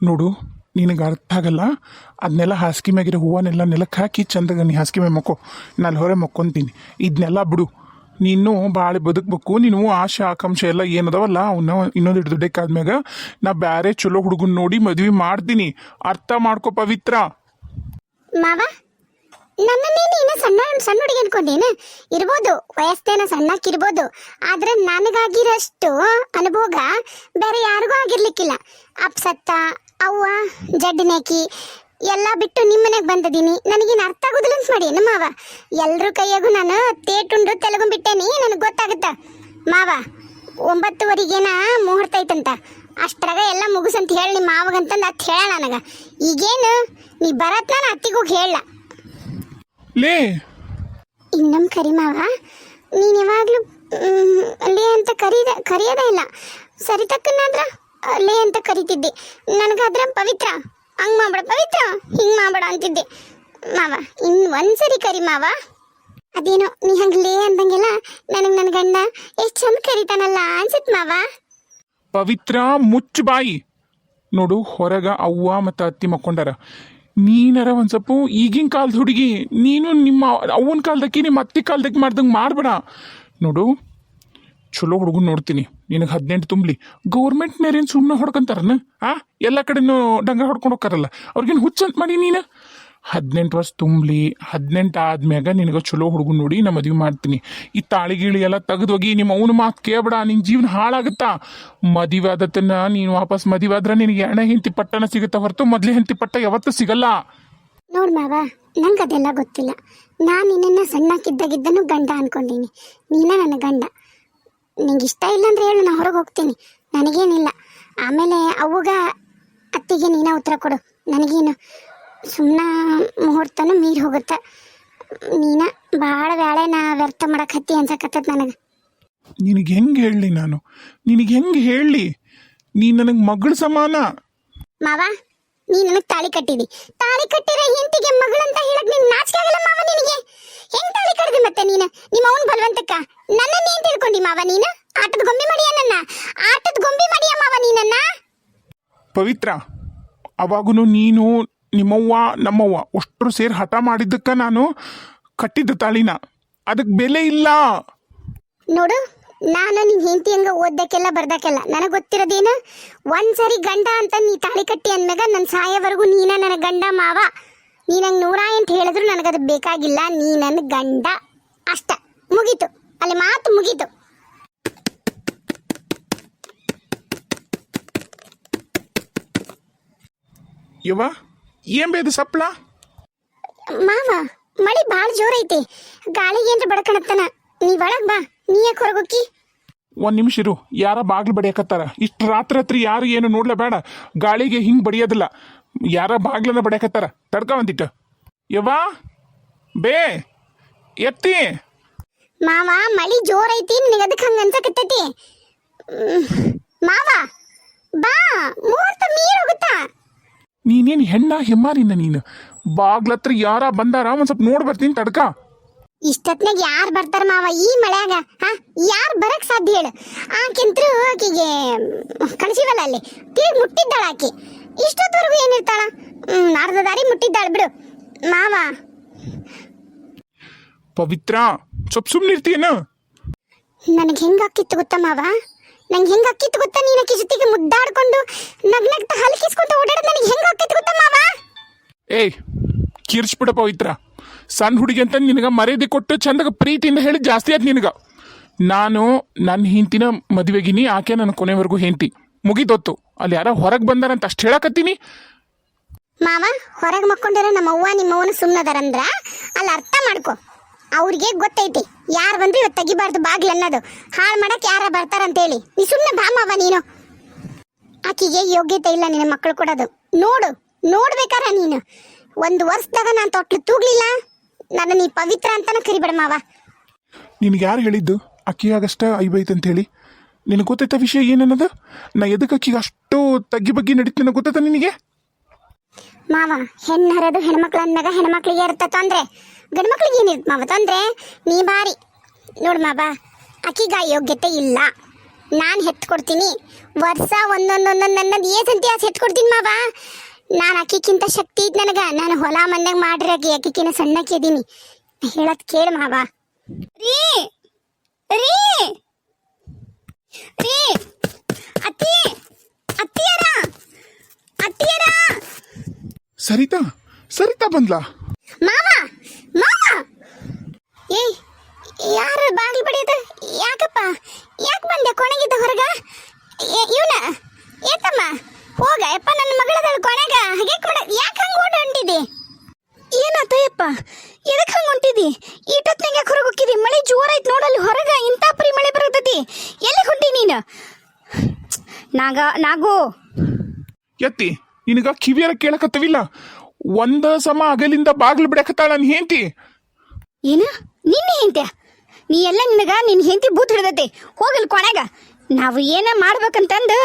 ನೋಡು, ನಿನಗೆ ಅರ್ಥ ಆಗಲ್ಲ? ಅದನ್ನೆಲ್ಲ ಹಾಸಿಗೆ ಮ್ಯಾಗಿರೋ ಹೂವನ್ನೆಲ್ಲ ನೆಲಕ್ಕೆ ಹಾಕಿ ಚಂದಗ ನೀ ಹಾಸಿಗೆ ಮ್ಯಾಗ ಮಕ್ಕೋ. ನಾನು ಹೊರೆ ಮಕ್ಕೊಂತೀನಿ. ಇದನ್ನೆಲ್ಲ ಬಿಡು. ನೀನು ಭಾಳ ಬದುಕಬೇಕು. ನೀನು ಆಶೆ, ಆಕಾಂಕ್ಷೆ ಎಲ್ಲ ಏನದವಲ್ಲ? ಅವನ್ನ ಇನ್ನೊಂದು ಹಿಡಿದು ದುಡ್ಡಕ್ಕಾದ್ಮ್ಯಾಗ ನಾ ಬ್ಯಾರೆ ಚಲೋ ಹುಡುಗನ್ ನೋಡಿ ಮದ್ವೆ ಮಾಡ್ತೀನಿ. ಅರ್ಥ ಮಾಡ್ಕೋ ಪವಿತ್ರ. ಮಾವ ನನ್ನನ್ನೇನು ಇನ್ನ ಸಣ್ಣ ಸಣ್ಣ ಹುಡುಗಿ ಅನ್ಕೊಂಡೇನು? ಇರ್ಬೋದು ವಯಸ್ಸೇನ ಸಣ್ಣಕ್ಕಿರ್ಬೋದು. ಆದ್ರೆ ನನಗಾಗಿರೋಷ್ಟು ಅನುಭೋಗ ಬೇರೆ ಯಾರಿಗೂ ಆಗಿರ್ಲಿಕ್ಕಿಲ್ಲ. ಅಪ್ಸತ್ತ ಅವ್ವ ಜಡ್ಡಿನೇಕಿ ಎಲ್ಲ ಬಿಟ್ಟು ನಿಮ್ಮ ಮನೆಗೆ ಬಂದದೀನಿ. ನನಗೇನು ಅರ್ಥ ಆಗೋದಿಲ್ಲ ಅಂತ ಮಾಡಿ ಮಾವ. ಎಲ್ಲರೂ ಕೈಯಾಗೂ ನಾನು ತೇಟುಂಡು ತೆಲುಗುಂಬಿಟ್ಟೇನಿ ನನಗೆ ಗೊತ್ತಾಗುತ್ತ. ಮಾವ ಒಂಬತ್ತುವರೆಗೇನ ಮುಹೂರ್ತ ಐತಂತ. ಅಷ್ಟ್ರಾಗ ಎಲ್ಲ ಮುಗಿಸಂತ ಹೇಳಿ ನಿಮ್ಮ ಮಾವಗಂತಂದು ಅತ್ ಹೇಳ ನನಗೆ. ಈಗೇನು ನೀ ಬರತ್ ನಾನು ಅತ್ತಿಗೋಗಿ ಹೇಳ ಲೇ! ಇನ್ನೊಮ್ಮೆ ಕರಿ ಮಾವ ನೀನು ಯಾವಾಗಲೂ ಲೇ ಅಂತ ಕರೀದ ಕರೆಯೋದೇ ಇಲ್ಲ. ಸರಿ ತಕ್ಕನಾದ್ರ? ಲೇ ಅಂತ ಕರಿತಿದ್ದೆ. ನನಗಾದ್ರ ಪವಿತ್ರ. ಹಂಗ್ ಮಾಡ್ಬೇಡ, ಪವಿತ್ರ. ಹಿಂಗ್ ಮಾಡ್ಬೇಡ ಅಂತಿದ್ದೆ. ಮಾವ, ಇನ್ ಒಂದ್ಸರಿ ಕರಿ ಮಾವ. ಅದೇನೋ, ನೀ ಹಂಗ್ ಲೇ ಅಂದಂಗೆಲ್ಲ ನನಗೆ ನನ್ನ ಗಂಡ ಎಷ್ಟು ಚಂದ ಕರಿತಾನಲ್ಲ ಅನ್ಸತ್ ಮಾವ. ಪವಿತ್ರ, ಮುಚ್ಚು ಬಾಯಿ. ನೋಡು, ಹೊರಗ ಅವ್ವ ಮತ್ತು ಅತ್ತಿ ಮಕ್ಕೊಂಡಾರ. ನೀನರ ಒಂದು ಸ್ವಲ್ಪ ಈಗಿನ ಕಾಲದ ಹುಡುಗಿ. ನೀನು ನಿಮ್ಮ ಅವ್ವನ ಕಾಲದಕ್ಕೆ, ನಿಮ್ಮ ಅತ್ತಿ ಕಾಲದಕ್ಕೆ ಮಾಡ್ದಂಗೆ ಮಾಡ್ಬೇಡ. ನೋಡು ಚಲೋ ಹುಡುಗನ್ ನೋಡ್ತೀನಿ. ನಿನಗೆ ಹದಿನೆಂಟು ತುಂಬಲಿ. ಗೌರ್ಮೆಂಟ್ನೇರೇನು ಸುಮ್ಮನೆ ಹೊಡ್ಕೊಂತಾರನ? ಆ? ಎಲ್ಲ ಕಡೆನೂ ಡಂಗ ಹೊಡ್ಕೊಂಡು ಹೋಗ್ತಾರಲ್ಲ. ಅವ್ರಿಗೇನು ಹುಚ್ಚಂತ ಮಾಡಿ ನೀನು? ಹದಿನೆಂಟು ವರ್ಷ ತುಂಬಲಿ. ಹದಿನೆಂಟು ಆದ್ಮ್ಯಾಗ ನಿನಗೆ ಚಲೋ ಹುಡುಗನ್ ನೋಡಿ ನಾ ಮದುವೆ ಮಾಡ್ತೀನಿ. ಈ ತಾಳಿಗೀಳಿ ಎಲ್ಲ ತೆಗೆದೋಗಿ ನಿಮ್ಮ ಅವನ ಮಾತು ಕೇಳಬೇಡ ನಿನ್ನ ಜೀವನ ಹಾಳಾಗುತ್ತಾ? ಮದುವೆ ಆದತ್ತನ್ನ ನೀನು ವಾಪಸ್ ಮದುವೆ ಆದ್ರೆ ನಿನಗೆ ಎಣ್ಣೆ ಹೆಂಡತಿ ಪಟ್ಟನ ಸಿಗುತ್ತಾ ಹೊರತು ಮೊದಲೇ ಹೆಂಡತಿ ಪಟ್ಟ ಯಾವತ್ತೂ ಸಿಗಲ್ಲ. ನೋಡ್ ಮಾವ ನಂಗೆ ಅದೆಲ್ಲ ಗೊತ್ತಿಲ್ಲ. ನಾನು ನಿನ್ನನ್ನು ಸಣ್ಣಕ್ಕಿದ್ದಾಗಿದ್ದನು ಗಂಡ ಅನ್ಕೊಂಡಿನಿ. ನೀನ ನನ್ನ ಗಂಡ. ನಿಂಗೆ ಇಷ್ಟ ಇಲ್ಲ ಅಂದ್ರೆ ಹೇಳು ನಾ ಹೊರಗೆ ಹೋಗ್ತೀನಿ. ನನಗೇನಿಲ್ಲ. ಆಮೇಲೆ ಅವಾಗ ಅತ್ತಿಗೆ ನೀನ ಉತ್ತರ ಕೊಡು. ನನಗೇನು ಸುಮ್ಮನೆ ಮುಹೂರ್ತನೂ ಮೀರಿ ಹೋಗುತ್ತೆ. ನೀನ ಭಾಳ ನಾ ವ್ಯರ್ಥ ಮಾಡಕತ್ತಿ ಅನ್ಸಕತ್ತದ ನನಗೆ. ನಿನಗೆ ಹೆಂಗೆ ಹೇಳಲಿ ನಾನು? ನಿನಗೆ ಹೆಂಗೆ ಹೇಳಲಿ ನೀ ನನಗೆ ಮಗಳ ಸಮಾನ? ಮಾವ ನೀ ನನಗೆ ತಾಳಿ ಕಟ್ಟಿದಿ. ತಾಳಿ ಕಟ್ಟಿರೋ ಹೆಂಡತಿಗೆ ಮಗಳಂತ ಹೇಳಕ್ ನಿನ್ ನಾಚಿಕೆ ಆಗಲ್ಲ ಮಾವ ನಿನಗೆ? ಹೆಂಗ್ ತಾಳಿ ಕಟ್ಟಿದೆ ಮತ್ತೆ ನೀನು? ನಿಮ್ಮ ಅವನ್ ಬಲವಂತಕ್ಕ? ನನ್ನನ್ನ ಏನ್ ತಿಳ್ಕೊಂಡಿ ಮಾವ ನೀನು? ಆಟದ ಗೊಂಬೆ ಮಾಡಿಯ ನನ್ನ? ಆಟದ ಗೊಂಬೆ ಮಾಡಿಯ ಮಾವ ನೀನನ್ನ ಪವಿತ್ರ ಅವಾಗೂ ನೀನು ನಿಮ್ಮವ್ವ ನಮ್ಮವ್ವ ಅಷ್ಟರು ಸೇರಿ ಹಠ ಮಾಡಿದ್ದಕ್ಕ ನಾನು ಕಟ್ಟಿದ್ದ ತಾಳಿನ. ಅದಕ್ಕೆ ಬೆಲೆ ಇಲ್ಲ. ನೋಡು ನಾನು ನಿನ್ನ ಹೆಂಡತಿ ಹಂಗ ಓದ್ದಕ್ಕೆಲ್ಲ ಬರ್ದಕ್ಕೆಲ್ಲ. ನನಗೆ ಗೊತ್ತಿರೋದೇನು? ಒಂದ್ಸರಿ ಗಂಡ ಅಂತ ನೀ ತಾಳಿ ಕಟ್ಟಿ ಅಂದಾಗ ನನ್ನ ಸಾಯೋವರೆಗೂ ನೀನ ನನ್ನ ಗಂಡ ಮಾವ. ನೀ ನಂಗೆ ನೂರ ಎಂಟು ಹೇಳಿದ್ರು ನನಗದು ಬೇಕಾಗಿಲ್ಲ. ನೀ ನನ್ನ ಗಂಡ. ಅಷ್ಟ. ಮುಗೀತು. ಅಲ್ಲಿ ಮಾತು ಮುಗೀತು. ಯವ್ವ ಏನ್ ಬೇದು ಸಪ್ಳ? ಮಾವ ಮಳಿ ಭಾಳ ಜೋರೈತಿ. ಗಾಳಿಗೆ ಏನ್ರ ಬಡ್ಕಣತ್ತನ. ನೀ ಒಳಗ್ ಬಾ. ನೀ ಯಾಕೆ ಹೊರಗೋಕಿ ಒಂದ್ ನಿಮಿಷ ಇರು. ಯಾರ ಬಾಗ್ಲು ಬಡಿಯಕತ್ತಾರ. ಇಷ್ಟು ರಾತ್ರಿ ರಾತ್ರಿ ಯಾರು ಏನು ನೋಡ್ಲೇ ಬೇಡ. ಗಾಳಿಗೆ ಹಿಂಗ್ ಬಡಿಯೋದಿಲ್ಲ. ಯಾರ ಬಾಗ್ಲನ್ನ ಬಡಿಯಕತ್ತಾರ. ತಡ್ಕ ಒಂದಿಟ್ಟು ಯವ್ವ? ಬೇ ಎತ್ತಿ. ಮಾವ ಮಳಿ ಜೋರೈತಿ ನಿನಗೆ ಅದಕ್ಕೆ ಹಂಗ ಅನ್ಸಕತ್ತೈತಿ? ಮಾವ ಬಾ ಮೂರ್ತ ಮೀರ್ ಹೋಗುತ್ತಾ? ನೀನೇನು ಹೆಣ್ಣ ಹೆಮ್ಮಾರಿನ ನೀನು? ಬಾಗ್ಲತ್ರ ಯಾರ ಬಂದಾರ ಒಂದ್ ಸ್ವಲ್ಪ ನೋಡ್ಬರ್ತೀನಿ ತಡ್ಕ. ಇಷ್ಟೊತ್ನಾಗ ಯಾರು ಬರ್ತಾರ ಮಾವ ಈ ಮಳೆಯಾಗ? ಹಾ ಯಾರು ಬರಕ್ ಸಾಧ್ಯ ಹೇಳು. ಆಕೆಂತ್ರು ಆಕಿಗೆ ಕಳಿಸಿವಲ್ಲ ಅಲ್ಲಿ. ತಿರುಗಿ ಮುಟ್ಟಿದ್ದಾಳ ಆಕಿ. ಇಷ್ಟೊತ್ತವರೆಗೂ ಏನಿರ್ತಾಳ ಅರ್ಧ ದಾರಿ ಮುಟ್ಟಿದ್ದಾಳ ಬಿಡು. ಮಾವ. ಪವಿತ್ರ ಸ್ವಲ್ಪ ಸುಮ್ಮನಿರ್ತೀಯನ ನನಗೆ ಹೆಂಗಾಕಿತ್ತು ಗೊತ್ತಾ ಮಾವ? ನಂಗೆ ಹೆಂಗ್ ಹಾಕಿತ್ತು ಗೊತ್ತಾ ನೀನು ಆಕಿ ಜೊತೆಗೆ ಮುದ್ದಾಡ್ಕೊಂಡು ನಗ್ನಗ್ತ ಹಲಕಿಸ್ಕೊಂಡು ಹಲ್ಕಿಸ್ಕೊಂತ ಓಡಾಡೋದು ನನಗೆ ಹೆಂಗ್ ಹಾಕಿತ್ತು ಗೊತ್ತಾ ಮಾವ? ಏಯ್ ಕಿರ್ಚ್ಬಿಡ ಪವಿತ್ರ. ಸಣ್ಣ ಹುಡುಗಿ ಅಂತ ನಿನಗೆ ಮರ್ಯಾದೆ ಕೊಟ್ಟು ಚಂದಾಗ ಪ್ರೀತಿಯಿಂದ ಹೇಳಿ ಜಾಸ್ತಿ ಆಯ್ತು ನಿನಗೆ. ನಾನು ನನ್ನ ಹೆಂಡ್ತಿನ ಮದುವೆಗಿನಿ, ಆಕೆ ನನ್ನ ಕೊನೆವರೆಗೂ ಹೆಂಡತಿ. ಮುಗಿದೊತ್ತು ಅಲ್ಲಿ ಯಾರ ಹೊರಗೆ ಬಂದಾರಂತ ಅಷ್ಟು ಹೇಳಕತ್ತೀನಿ. ಮಾವ, ಹೊರಗೆ ಮಕ್ಕೊಂಡಿರೋ ನಮ್ಮ ಅವ್ವ ನಿಮ್ಮ ಅವನು ಸುಮ್ಮನದಾರಂದ್ರ ಅಲ್ಲಿ ಅರ್ಥ ಮಾಡ್ಕೊ. ಅವ್ರಿಗೆ ಗೊತ್ತೈತಿ. ಯಾರು ಬಂದ್ರೆ ಇವತ್ತು ತೆಗಿಬಾರ್ದು ಬಾಗ್ಲು ಅನ್ನೋದು. ಹಾಳು ಮಾಡಕ್ಕೆ ಯಾರ ಬರ್ತಾರಂತೇಳಿ ನೀ ಸುಮ್ಮನೆ ಬಾ ಮಾವ ನೀನು. ಆಕಿಗೆ ಯೋಗ್ಯತೆ ಇಲ್ಲ ನಿನ್ನ ಮಕ್ಕಳು ಕೊಡೋದು. ನೋಡು ನೋಡ್ಬೇಕಾರ ನೀನು. ಒಂದು ವರ್ಷದಾಗ ನಾನು ತೊಟ್ಲು ತೂಗ್ಲಿಲ್ಲ. ನನ್ನ ನೀ ಪವಿತ್ರ ಅಂತಾನೆ ಕರಿಬೇಡ ಮಾವ. ನಿನಗೆ ಯಾರು ಹೇಳಿದ್ದು? ಅಕ್ಕಿಯಾಗಷ್ಟ ಐಬೈತ್ ಅಂತ ಹೇಳಿ. ನಿನಗೆ ಗೊತ್ತೈತ ವಿಷಯ ಏನನ್ನದ? ನಾ ಎದಕ್ಕೆ ಅಕ್ಕಿಗೆ ಅಷ್ಟು ತಗ್ಗಿ ಬಗ್ಗಿ ನಡೀತೀನ ಗೊತ್ತೈತ ನಿನಗೆ? ಮಾವ ಹೆಣ್ಣು ಹರಿಯೋದು ಹೆಣ್ಮಕ್ಳು ಅಂದಾಗ ಹೆಣ್ಮಕ್ಳಿಗೆ ಇರ್ತ ತೊಂದ್ರೆ. ಗಂಡ್ಮಕ್ಳಿಗೆ ಏನಿರುತ್ತೆ ಮಾವ ತೊಂದ್ರೆ? ನೀ ಬಾರಿ. ನೋಡು ಮಾವ ಅಕ್ಕಿಗೆ ಯೋಗ್ಯತೆ ಇಲ್ಲ. ನಾನು ಹೆತ್ ಕೊಡ್ತೀನಿ ವರ್ಷ ಒಂದೊಂದೊಂದೊಂದು ನನ್ನದು ಏಸಂತಿ ಆಸೆ ಹೆತ್ ಕೊಡ್ತೀನಿ ಮಾವ. ನಾನು ಅಕ್ಕಿಕ್ಕಿಂತ ಶಕ್ತಿ ಇದ್ ನನಗ. ನಾನು ಹೊಲ ಮನ್ಯಾಗ ಮಾಡಿರಾಗಿ ಅಕ್ಕಿಕ್ಕಿನ ಸಣ್ಣಕ್ಕೆ ಇದೀನಿ ಹೇಳತ್ ಕೇಳ ಮಾವ. ರೀ! ರೀ! ರೀ! ಅತ್ತಿ! ಅತ್ತಿಯರ ಅತ್ತಿಯರ ಸರಿತಾ? ಸರಿತಾ ಬಂದ್ಲಾ? ಮಾವ! ಮಾವ! ಏಯ್ ಯಾರ ಬಾಗಿಲು ಬಡಿಯದ? ಯಾಕಪ್ಪ? ಯಾಕೆ ಬಂದೆ? ಕೊನೆಗಿದ್ದ ಹೊರಗ ಇವನ ಏತಮ್ಮ ಹೋಗ ಯಪ್ಪ ನನ್ನ ಮಗಳದಳು ಕೊನೆಗ ಹಾಗೆ ಮಾಡ ಯಾಕೆ ಹಂಗೆ ಓಡ ಹೊಂಟಿದಿ ಏನಾತಯ್ಯಪ್ಪ ಎದಕ್ಕೆ ಹಂಗೆ ಹೊಂಟಿದಿ ಈಟೊತ್ನಾಗ ಯಾಕೆ ಹೊರಗೆ ಹೋಗಿದಿ ಮಳೆ ಜೋರಾಯ್ತು ನೋಡಲ್ಲಿ ಹೊರಗ ಇಂಥ ಪರಿ ಮಳೆ ಬರ್ತದಿ ಎಲ್ಲಿ ಹೊಂಟಿ ನೀನು ನಾಗ ನಾಗು. ಎತ್ತಿ ನಿನಗ ಕಿವಿಯರ ಕೇಳಕತ್ತವಿಲ್ಲ? ಒಂದ ಸಮ ಅಗಲಿಂದ ಬಾಗ್ಲು ಬಿಡಕತ್ತಾಳ ನನ್ನ ಹೆಂಡತಿ. ಏನು? ನಿನ್ನ ಹೆಂಡ್ತಿಯ? ನೀ ಎಲ್ಲ ನಿನಗ ನಿನ್ನ ಹೆಂಡತಿ ಬೂತ್ ಹಿಡ್ದೈತಿ. ಹೋಗಲ್ ಕೊನೆಗ ನಾವು ಏನ ಮಾಡ್ಬೇಕಂತಂದು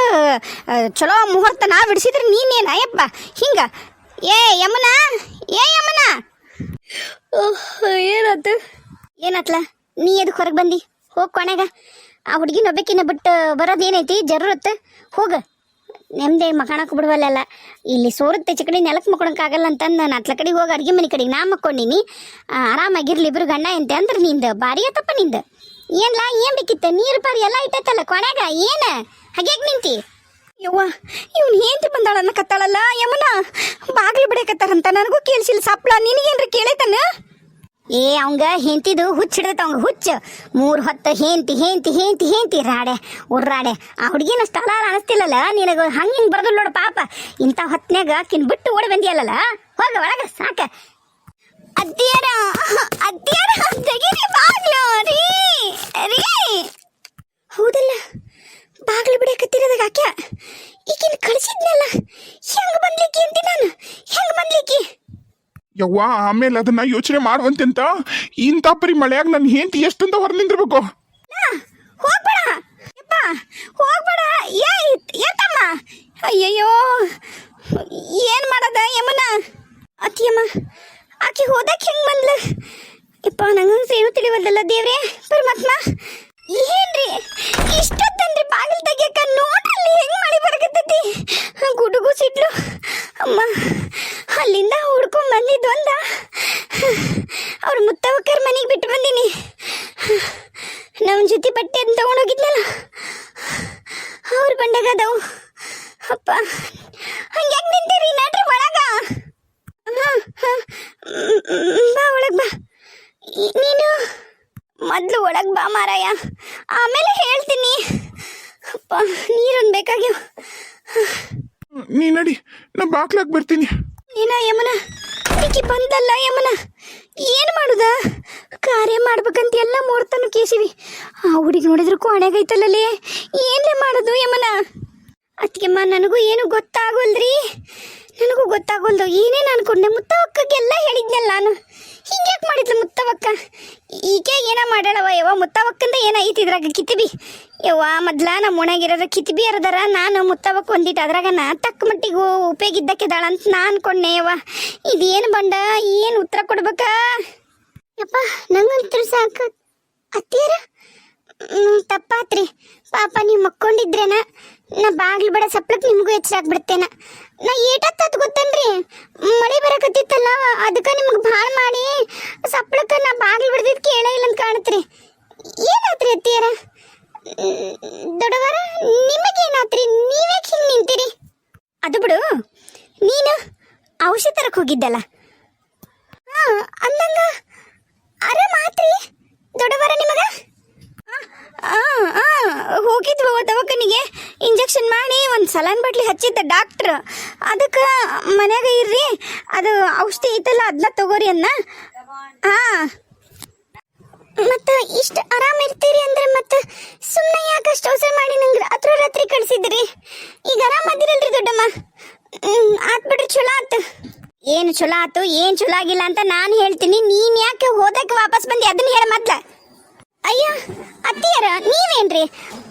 ಆ, ಚಲೋ ಮುಹೂರ್ತ ನಾ ಬಿಡಿಸಿದ್ರೆ ನೀನೇನ? ಯಪ್ಪ ಹಿಂಗ. ಏ ಯಮನ ಏ ಯಮನ. ಏನತ್ತ? ಏನತ್ಲ? ನೀ ಎದಕ್ಕೆ ಹೊರಗೆ ಬಂದಿ? ಹೋಗ್ ಕೊನೆಗ ಆ ಹುಡುಗಿನ ಒಬ್ಬಕಿನ ಬಿಟ್ಟು ಬರೋದು ಏನೈತಿ? ಜರೂರತ್ ಹೋಗ. ನೆಮ್ಮದಿ ಮಕಾಣಕ್ಕೆ ಬಿಡವಲ್ಲ ಇಲ್ಲಿ ಸೋರುತ್ತೆ ಚಿಕಡಿ ನೆಲಕ್ಕೆ ಮಕ್ಕೊಳಕ್ಕಾಗಲ್ಲ ಅಂತಂದು ನಾನು ಅತ್ಲ ಕಡೆಗೆ ಹೋಗಿ, ಅಡುಗೆ ಮನೆ ಕಡೆಗೆ ನಾ ಮಕ್ಕೊಂಡಿನಿ. ಆರಾಮಾಗಿರ್ಲಿ ಇಬ್ರು ಗಂಡ ಎಂತೆ ಅಂದ್ರೆ ನಿಂದು, ಭಾರಿ ಆತಪ್ಪ ನಿಂದು. ಏನ್ಲಾ, ಏನ್ ಬೇಕಿತ್ತು? ನೀರು ಪಾರಿ ಎಲ್ಲ ಇಟ್ಟೈತಲ್ಲ ಕೊನೆಗ, ಏನು? ಹಾಗ್ಯಾಗ ನಿಂತಿ. ಯವ್ವ, ಇವ್ನು ಏಂತಿ ಬಂದಾಳನ್ನ ಕತ್ತಾಳಲ್ಲ ಯಮನ. ಬಾಗಿಲು ಬಿಡಕತ್ತಾರಂತ, ನನಗೂ ಕೇಳಿಸಿಲ್ಲ. ಸಪ್ಳ, ನಿನಗೇನ್ರಿ ಕೇಳೈತನ? ಏ, ಅವಂಗ ಹೆಂತಿದು ಹುಚ್ಚ ಹಿಡ್ದೈತ ಅವಂಗ, ಹುಚ್ಚ. ಮೂರು ಹೊತ್ತು ಹೇಂತಿ ಹೇಂತಿ ಹೇಂತಿ ಹೇಂತಿ ರಾಡೆ, ಉರ್ರಾಡೆ. ಆ ಹುಡುಗಿನ ಸ್ಥಳ ಅನಿಸ್ತಿಲ್ಲಲ್ಲ, ನಿನಗ ಹಂಗ ಹಿಂಗ್ ಬರ್ದಲ್ ನೋಡು ಪಾಪ. ಇಂಥ ಹೊತ್ನ್ಯಾಗ ಕಿನ್ ಬಿಟ್ಟು ಓಡಿ ಬಂದಿಯಲ್ಲಲ್ಲ, ಹೋಗ ಒಳಗ, ಸಾಕ. ಅದ್ದಿಯರ ಅದ್ದಿಯರ ತೆಗೀರಿ ಬಾಗ್ಲು, ರೀ ರೀ. ಹೌದಲ್ಲ, ಬಾಗ್ಲು ಬಿಡಕತ್ತಿರೋದಾಗ ಆಕ್ಯ ಈಗಿನ ಕಳಿಸಿದ್ನಲ್ಲ, ಹೆಂಗ್ ಬಂದ್ಲಿಕ್ಕೆ ಅಂತೀನಿ ನಾನು? ಹೆಂಗ್ ಬಂದ್ಲಿಕ್ಕಿ ಯವ್ವ, ಆಮೇಲೆ ಅದನ್ನ ಯೋಚನೆ ಮಾಡುವಂತೆಂತ? ಇಂಥ ಪರಿ ಮಳೆಯಾಗ ನನ್ನ ಹೆಂಡತಿ ಎಷ್ಟಂತ ಹೊರ ನಿಂದಿರ್ಬೇಕು? ಹೋಗ್ಬೇಡ. ಯಪ್ಪ, ಹೋಗ್ಬೇಡ. ಏ ಏತಮ್ಮ ಅಯ್ಯಯ್ಯೋ, ಏನ್ ಮಾಡದ ಯಮನ? ಅತ್ತಿಯಮ್ಮ ಆಕೆ ಹೋದಕ್ಕೆ ಹೆಂಗ್ ಬಂದ್ಲ? ಯಪ್ಪ ನಂಗಂತೂ ಏನು ತಿಳಿವಲ್ದಲ್ಲ ದೇವ್ರೆ, ಪರಮಾತ್ಮ ಏನ್ರಿ ಇಷ್ಟೊತ್ತಂದ್ರಿ ಬಾಗಿಲು ತೆಗಿಯಕ್ಕ ನೋಡ್ರಲ್ಲಿ ಹೆಂಗ್ ಮಳೆ ಬರಕತ್ತೈತಿ ಗುಡುಗು ಸಿಡ್ಲು ಅಮ್ಮ ಅಲ್ಲಿಂದ ಹುಡ್ಕೊಂಡ್ ಬಂದಿದ್ದು ಒಂದ ಅವ್ರ ಮುತ್ತವಕ್ಕರ್ ಮನೆಗೆ ಬಿಟ್ಟು ಬಂದೀನಿ ನಮ್ಮ ಜೊತೆ ಬಟ್ಟೆ ಅಂತ ತಗೊಂಡೋಗಿದ್ನಲ್ಲ ಅವ್ರ ಬಂಡಾಗ ಅದಾವು. ಅಪ್ಪ ಹಂಗ್ಯಾಕ್ ನಿಂತೀರಿ? ನಡ್ರಿ ಒಳಗ. ಬಾ ಒಳಗೆ ಬಾ. ನೀನು ಮೊದಲು ಒಳಗೆ ಬಾ ಮಾರಾಯ. ಆಮೇಲೆ ಹೇಳ್ತೀನಿ. ಅಪ್ಪ ನೀರೊಂದು ಬೇಕಾಗ್ಯವ. ನೀ ನಡಿ. ನಾ ಬಾಕ್ಲಾಕ್ ಬರ್ತೀನಿ. ನೀನ ಯಮನ? ಈಕಿ ಬಂದಲ್ಲ ಯಮನ? ಏನು ಮಾಡುದ? ಕಾರ್ಯ ಮಾಡ್ಬೇಕಂತ ಎಲ್ಲ ಮೂರ್ತಾನು ಕೇಸಿವಿ. ಆ ಹುಡುಗಿ ನೋಡಿದ್ರು ಕೋಣೆಗೈತಲ್ಲೇ ಏನ್ಲೇ ಮಾಡೋದು ಯಮನ? ಅದಕ್ಕೆಮ್ಮ ನನಗೂ ಏನು ಗೊತ್ತಾಗೋಲ್ರಿ ನನಗೂ ಗೊತ್ತಾಗೋಲ್ದು. ಏನೇನು ಅನ್ಕೊಂಡೆ ಮುತ್ತವಕ್ಕಗೆಲ್ಲ ಹೇಳಿದ್ನಲ್ಲ ನಾನು. ಹಿಂಗ್ಯಾಕೆ ಮಾಡಿದ್ಲು ಮುತ್ತವಕ್ಕ? ಈಗ ಏನ ಮಾಡ್ಯಾಳವ ಯಾವ ಮುತ್ತವಕ್ಕಂದ ಏನ ಇದ್ರಾಗ ಕಿತಿಬಿ ಯವ್ವ, ಮೊದ್ಲ ನಮ್ಮ ಓಣ್ಯಾಗಿರೋದ ಕಿತ್ಬಿ ಅರ್ದಾರ ನಾನು ಮುತ್ತವಕ್ಕೆ ಒಂದಿಟ್ಟು ಅದ್ರಾಗ ನಾ ತಕ್ಕ ಮಟ್ಟಿಗೆ ಉಪಯೋಗ ದಾಳ ಅಂತ ನಾ ಅನ್ಕೊಂಡೆ ಯವ್ವ. ಇದೇನು ಬಂಡ, ಏನು ಉತ್ತರ ಕೊಡ್ಬೇಕಾ? ಯಪ್ಪ ನಂಗಂತೂ ಸಾಕು. ಅತ್ತಿಯರ? ತಪ್ಪಾತ್ರಿ. ಪಾಪ ನೀವು ಮಕ್ಕೊಂಡಿದ್ರೇನ? ನಾ ಬಾಗ್ಲು ಬಡ ಸಪ್ಲಕ್ ನಿಮಗೂ ಎಚ್ಚರಾಗ್ಬಿಡ್ತೇನ ನಾ ಏಟತ್ತತ್ ಗೊತ್ತೇನ್ರಿ? ಮಳೆ ಬರಕತ್ತಿತ್ತಲ್ಲ ಅದಕ್ಕೆ ನಿಮ್ಗೆ ಭಾಳ ಮಾಡಿ ಸಪ್ಲಕ್ಕ ನಾ ಬಾಗ್ಲು ಬಿಡ್ದಿದ್ ಕೇಳೇ ಇಲ್ಲ ಅಂತ ಕಾಣತ್ರಿ. ಏನಾತ್ರಿ ಅತ್ತಿಯರ? ದೊಡ್ಡವರ ನಿಮಗೇನಾತ್ರಿ ನೀವೇ ಹಿಂಗೆ ನಿಂತೀರಿ? ಅದು ಬಿಡು ನೀನು ಔಷಧಿ ತರಕ್ ಹೋಗಿದ್ದಲ್ಲ. ಹಾ ಅಂದಂಗ ಆರಾಮ ಆತ್ರಿ ದೊಡ್ಡವರ ನಿಮಗ? ಆ, ಆ, ಹೋಗಿದ್ವು ದವಾಖಾನಿಗೆ. ಇಂಜೆಕ್ಷನ್ ಮಾಡಿ ಒಂದು ಸಲಾನ್ ಬಟ್ಲಿ ಹಚ್ಚಿದ್ದ ಡಾಕ್ಟ್ರ್. ಅದಕ್ಕೆ ಮನ್ಯಾಗ ಇರ್ರಿ ಅದು ಔಷಧಿ ಐತಲ್ಲ ಅದನ್ನ ತಗೋರಿ ಅನ್ನ. ಹಾಂ. ಮತ್ತು ಇಷ್ಟು ಆರಾಮ ಇರ್ತೀರಿ ಅಂದ್ರೆ ಮತ್ತೆ ಸುಮ್ಮನೆ ಯಾಕೆ ಅಷ್ಟು ಅವಸರ ಮಾಡಿ ನಂಗೆ ಹತ್ರ ರಾತ್ರಿ ಕಳಿಸಿದ್ರಿ? ಈಗ ಆರಾಮ ಅದಿರಲ್ರಿ ದೊಡ್ಡಮ್ಮ. ಆತ್ ಬಿಡ್ರಿ, ಚಲೋ ಆತು. ಏನು ಚಲೋ ಆತು, ಏನು ಚಲೋ ಆಗಿಲ್ಲ ಅಂತ ನಾನು ಹೇಳ್ತೀನಿ. ನೀನು ಯಾಕೆ ಹೋದಕ್ಕೆ ವಾಪಸ್ ಬಂದಿ? ಅದನ್ನ ಹೇಳ ಮೊದ್ಲ. ಅಯ್ಯ, ಅತ್ತಿಯರ, ನೀವೇನ್ರಿ?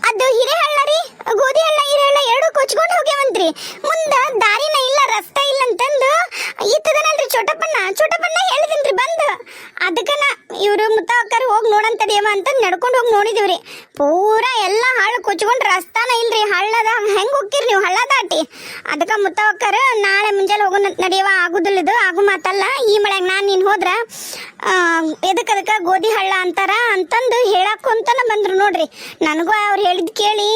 ಅದು ಹಿರೇಹಳ್ಳ ರೀ ಗೋಧಿ ಹಳ್ಳ ಹಿರೇಹಳ್ಳ ಎರಡು ಕೊಚ್ಕೊಂಡು ಹೋಗ್ಯಾವಂತ್ರಿ. ಮುಂದೆ ದಾರಿನ ಇಲ್ಲ, ರಸ್ತೆ ಅಂತಂದು ಇತ್ತದನಲ್ರಿ ಚೋಟಪ್ಪಣ್ಣ ಚೋಟಪ್ಪಣ್ಣ ಹೇಳಿದಿನ್ರಿ ಬಂದು. ಅದಕ್ಕನ ಇವರು ಮುತ್ತ ಹೋಗಿ ಹೋಗಿ ನೋಡಂತದೇವ ಅಂತ ನಡ್ಕೊಂಡು ಹೋಗಿ ನೋಡಿದಿವ್ರಿ. ಪೂರಾ ಎಲ್ಲ ಹಾಳು ಕೊಚ್ಕೊಂಡು ರಸ್ತಾನ ಇಲ್ರಿ, ಹಳ್ಳದ ಹೆಂಗೆ ಹೋಗ್ತೀರಿ ನೀವು ಹಳ್ಳ ದಾಟಿ? ಅದಕ್ಕೆ ಮುತ್ತವಕ್ಕರ ನಾಳೆ ಮುಂಜಾನೆ ಹೋಗೋ ನಡೆಯುವ, ಆಗುದಿಲ್ಲ ಇದು, ಆಗು ಮಾತಲ್ಲ, ಈ ಮಳೆಗೆ ನಾನು ನೀನು ಹೋದ್ರ ಎದಕ್ಕೆ ಅದಕ್ಕೆ ಗೋಧಿ ಹಳ್ಳ ಅಂತಾರ ಅಂತಂದು ಹೇಳಕ್ಕಂತನ ಬಂದ್ರು ನೋಡ್ರಿ. ನನಗೂ ಅವ್ರು ಹೇಳಿದ್ ಕೇಳಿ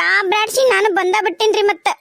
ಗಾಬ್ರಾಡ್ಸಿ ನಾನು ಬಂದ ಬಿಟ್ಟಿನ್ರಿ ಮತ್ತೆ.